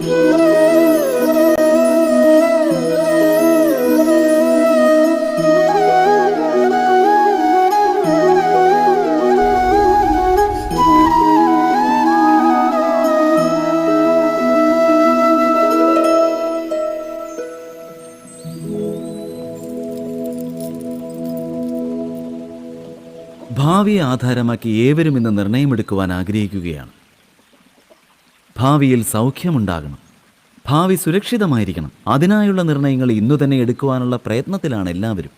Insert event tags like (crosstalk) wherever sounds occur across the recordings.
ഭാവിയെ ആധാരമാക്കി ഏവരും ഇന്ന് നിർണയമെടുക്കുവാൻ ആഗ്രഹിക്കുകയാണ്. ഭാവിയിൽ സൗഖ്യമുണ്ടാകണം. ഭാവി സുരക്ഷിതമായിരിക്കണം. അതിനായുള്ള നിർണയങ്ങൾ ഇന്നു തന്നെ എടുക്കുവാനുള്ള പ്രയത്നത്തിലാണ് എല്ലാവരും.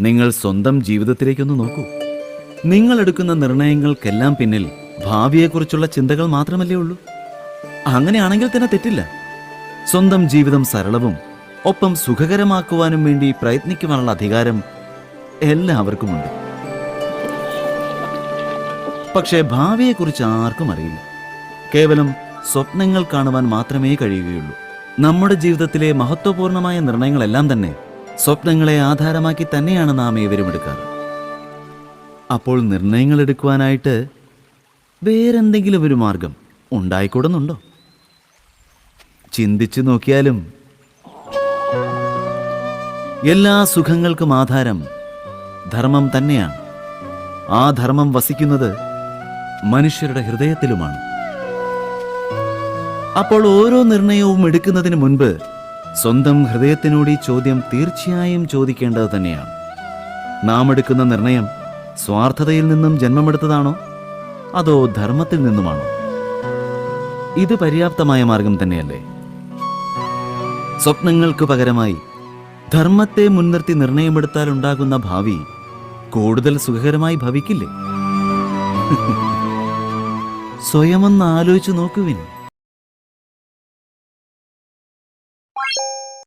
നിങ്ങൾ സ്വന്തം ജീവിതത്തിലേക്കൊന്ന് നോക്കൂ. നിങ്ങൾ എടുക്കുന്ന നിർണയങ്ങൾക്കെല്ലാം പിന്നിൽ ഭാവിയെക്കുറിച്ചുള്ള ചിന്തകൾ മാത്രമല്ലേ ഉള്ളൂ. അങ്ങനെയാണെങ്കിൽ തന്നെ തെറ്റില്ല. സ്വന്തം ജീവിതം സരളവും ഒപ്പം സുഖകരമാക്കുവാനും വേണ്ടി പ്രയത്നിക്കുവാനുള്ള അധികാരം എല്ലാവർക്കുമുണ്ട്. പക്ഷേ ഭാവിയെക്കുറിച്ച് ആർക്കും അറിയില്ല. കേവലം സ്വപ്നങ്ങൾ കാണുവാൻ മാത്രമേ കഴിയുകയുള്ളൂ. നമ്മുടെ ജീവിതത്തിലെ മഹത്വപൂർണമായ നിർണയങ്ങളെല്ലാം തന്നെ സ്വപ്നങ്ങളെ ആധാരമാക്കി തന്നെയാണ് നാം ഏവരും എടുക്കാറ്. അപ്പോൾ നിർണയങ്ങൾ എടുക്കുവാനായിട്ട് വേറെന്തെങ്കിലും ഒരു മാർഗം ഉണ്ടായിക്കൂടുന്നുണ്ടോ? ചിന്തിച്ചു നോക്കിയാലും എല്ലാ സുഖങ്ങൾക്കും ആധാരം ധർമ്മം തന്നെയാണ്. ആ ധർമ്മം വസിക്കുന്നത് മനുഷ്യരുടെ ഹൃദയത്തിലുമാണ്. അപ്പോൾ ഓരോ നിർണയവും എടുക്കുന്നതിന് മുൻപ് സ്വന്തം ഹൃദയത്തിനോട് ഈ ചോദ്യം തീർച്ചയായും ചോദിക്കേണ്ടത് തന്നെയാണ്. നാം എടുക്കുന്ന നിർണയം സ്വാർത്ഥതയിൽ നിന്നും ജന്മമെടുത്തതാണോ? അതോ ധർമ്മത്തിൽ നിന്നുമാണോ? ഇത് പര്യാപ്തമായ മാർഗം തന്നെയല്ലേ? സ്വപ്നങ്ങൾക്ക് പകരമായി ധർമ്മത്തെ മുൻനിർത്തി നിർണയമെടുത്താൽ ഉണ്ടാകുന്ന ഭാവി കൂടുതൽ സുഖകരമായി ഭവിക്കില്ലേ? (laughs) സ്വയമൊന്ന് ആലോചിച്ചു നോക്കുവിൻ you